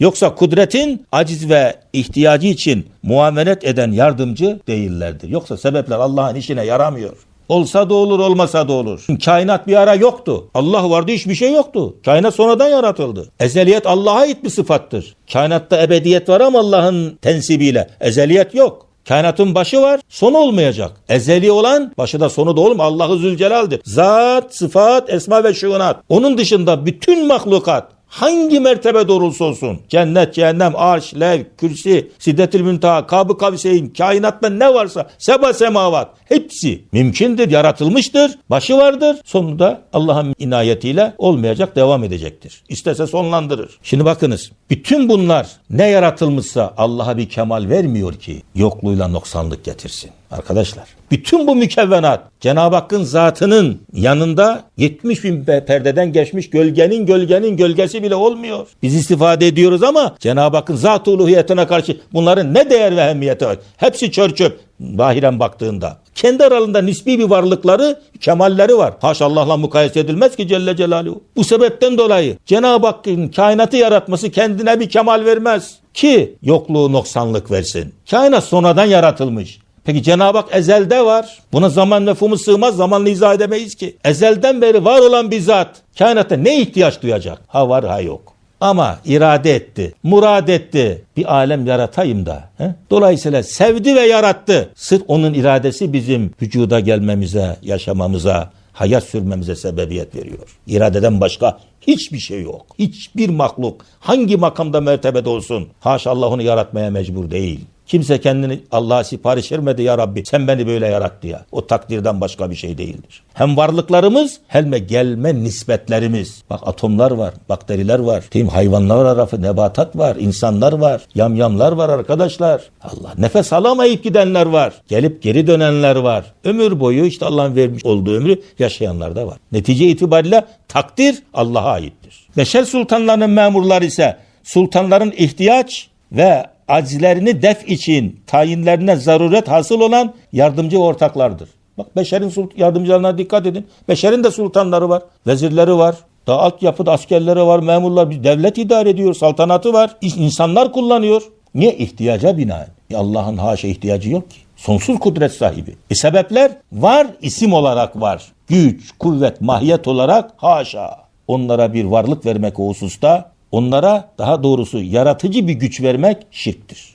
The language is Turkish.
Yoksa kudretin aciz ve ihtiyacı için muamelet eden yardımcı değillerdir. Yoksa sebepler Allah'ın işine yaramıyor. Olsa da olur, olmasa da olur. Kainat bir ara yoktu. Allah vardı, hiçbir şey yoktu. Kainat sonradan yaratıldı. Ezeliyet Allah'a ait bir sıfattır. Kainatta ebediyet var ama Allah'ın tensibiyle. Ezeliyet yok. Kainatın başı var, sonu olmayacak. Ezeli olan, başı da sonu da olma. Allah'ı Zülcelal'dir. Zat, sıfat, esma ve şuunat. Onun dışında bütün mahlukat hangi mertebe doğrulsa olsun. Cennet, cehennem, arş, lev, kürsi, siddetül müntaha, kabı kavseyn, kainatta ne varsa, seba semavat hepsi mümkündür, yaratılmıştır, başı vardır. Sonunda Allah'ın inayetiyle olmayacak, devam edecektir. İstese sonlandırır. Şimdi bakınız, bütün bunlar ne yaratılmışsa Allah'a bir kemal vermiyor ki yokluğuyla noksanlık getirsin. Arkadaşlar bütün bu mükevvenat Cenab-ı Hakk'ın zatının yanında 70 bin perdeden geçmiş gölgenin gölgenin gölgesi bile olmuyor. Biz istifade ediyoruz ama Cenab-ı Hakk'ın zat-ı uluhiyetine karşı bunların ne değer ve ehemmiyeti var? Hepsi çör çöp zahiren baktığında. Kendi aralarında nispi bir varlıkları, kemalleri var. Haş Allah'la mukayese edilmez ki Celle Celaluhu. Bu sebepten dolayı Cenab-ı Hakk'ın kainatı yaratması kendine bir kemal vermez. Ki yokluğu noksanlık versin. Kainat sonradan yaratılmış. Peki Cenab-ı Hak ezelde var. Buna zaman mefhumu sığmaz, zamanla izah edemeyiz ki. Ezelden beri var olan bir zat kainatta ne ihtiyaç duyacak? Ha var ha yok. Ama irade etti, murad etti. Bir alem yaratayım da. He? Dolayısıyla sevdi ve yarattı. Sırf onun iradesi bizim vücuda gelmemize, yaşamamıza, hayat sürmemize sebebiyet veriyor. İradeden başka hiçbir şey yok. Hiçbir mahluk hangi makamda mertebede olsun haşa Allah onu yaratmaya mecbur değil. Kimse kendini Allah'a sipariş vermedi ya Rabbi sen beni böyle yarattı ya. O takdirden başka bir şey değildir. Hem varlıklarımız hem de gelme nispetlerimiz. Bak atomlar var, bakteriler var, tim hayvanlar arafı, nebatat var, insanlar var, yamyamlar var arkadaşlar. Allah nefes alamayıp gidenler var. Gelip geri dönenler var. Ömür boyu işte Allah'ın vermiş olduğu ömrü yaşayanlar da var. Netice itibariyle takdir Allah'a aittir. Beşer sultanlarının memurları ise sultanların ihtiyaç ve acizlerini def için tayinlerine zaruret hasıl olan yardımcı ortaklardır. Bak Beşer'in yardımcılarına dikkat edin. Beşer'in de sultanları var, vezirleri var. Daha altyapıda askerleri var, memurlar, bir devlet idare ediyor, saltanatı var. insanlar kullanıyor. Niye? ihtiyaca binaen. E Allah'ın haşa ihtiyacı yok ki. Sonsuz kudret sahibi. E sebepler var, isim olarak var. Güç, kuvvet, mahiyet olarak haşa. Onlara bir varlık vermek o hususta Onlara daha doğrusu yaratıcı bir güç vermek şirktir.